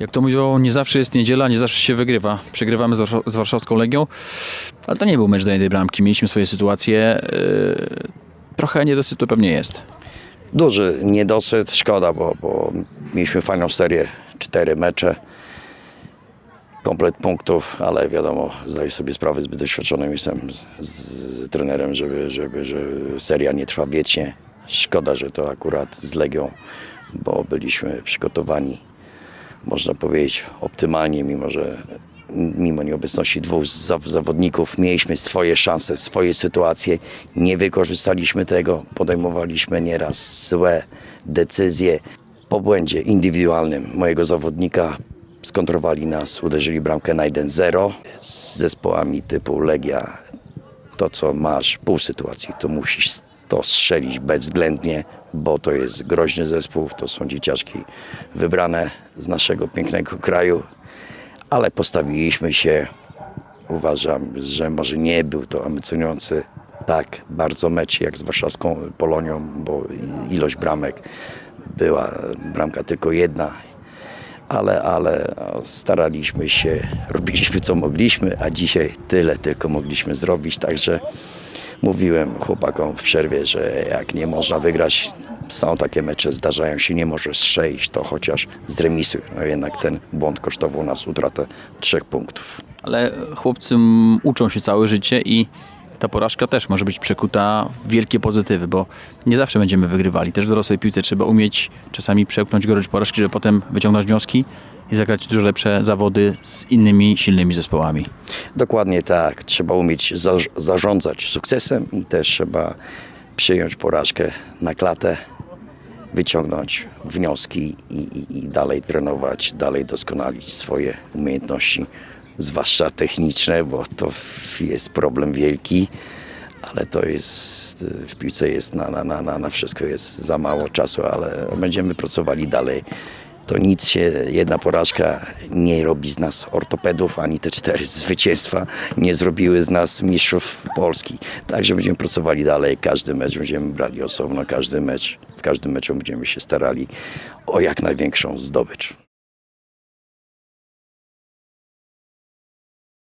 Jak to mówią, nie zawsze jest niedziela, nie zawsze się wygrywa. Przegrywamy z, Warsza- z warszawską Legią, ale to nie był mecz do jednej bramki. Mieliśmy swoje sytuacje. Yy, trochę niedosytu pewnie jest. Duży niedosyt, szkoda, bo, bo mieliśmy fajną serię, cztery mecze, komplet punktów, ale wiadomo, zdaję sobie sprawę, zbyt doświadczonym jestem z, z trenerem, żeby, żeby, że seria nie trwa wiecznie. Szkoda, że to akurat z Legią, bo byliśmy przygotowani, można powiedzieć, optymalnie, mimo że mimo nieobecności dwóch zaw- zawodników mieliśmy swoje szanse, swoje sytuacje, nie wykorzystaliśmy tego, podejmowaliśmy nieraz złe decyzje. Po błędzie indywidualnym mojego zawodnika skontrowali nas, uderzyli bramkę na 1-0 z zespołami typu Legia. To, co masz, pół sytuacji, to musisz to strzelić bezwzględnie, bo to jest groźny zespół, to są dzieciaczki wybrane z naszego pięknego kraju, ale postawiliśmy się. Uważam, że może nie był to emocjonujący tak bardzo mecz jak z warszawską Polonią, bo ilość bramek była bramka tylko jedna, ale, ale staraliśmy się, robiliśmy co mogliśmy, a dzisiaj tyle tylko mogliśmy zrobić, także mówiłem chłopakom w przerwie, że jak nie można wygrać, są takie mecze, zdarzają się, nie możesz strzelić, to chociaż zremisuj. No jednak ten błąd kosztował nas utratę trzech punktów. Ale chłopcy uczą się całe życie i ta porażka też może być przekuta w wielkie pozytywy, bo nie zawsze będziemy wygrywali. Też w dorosłej piłce trzeba umieć czasami przełknąć gorycz porażki, żeby potem wyciągnąć wnioski i zagrać dużo lepsze zawody z innymi silnymi zespołami. Dokładnie tak. Trzeba umieć za, zarządzać sukcesem i też trzeba przyjąć porażkę na klatę, wyciągnąć wnioski i, i, i dalej trenować, dalej doskonalić swoje umiejętności, zwłaszcza techniczne, bo to jest problem wielki. Ale to jest, w piłce jest na, na, na, na wszystko jest za mało czasu, ale będziemy pracowali dalej. To nic się, jedna porażka nie robi z nas ortopedów, ani te cztery zwycięstwa nie zrobiły z nas mistrzów Polski. Także będziemy pracowali dalej, każdy mecz będziemy brali osobno, każdy mecz, w każdym meczu będziemy się starali o jak największą zdobycz.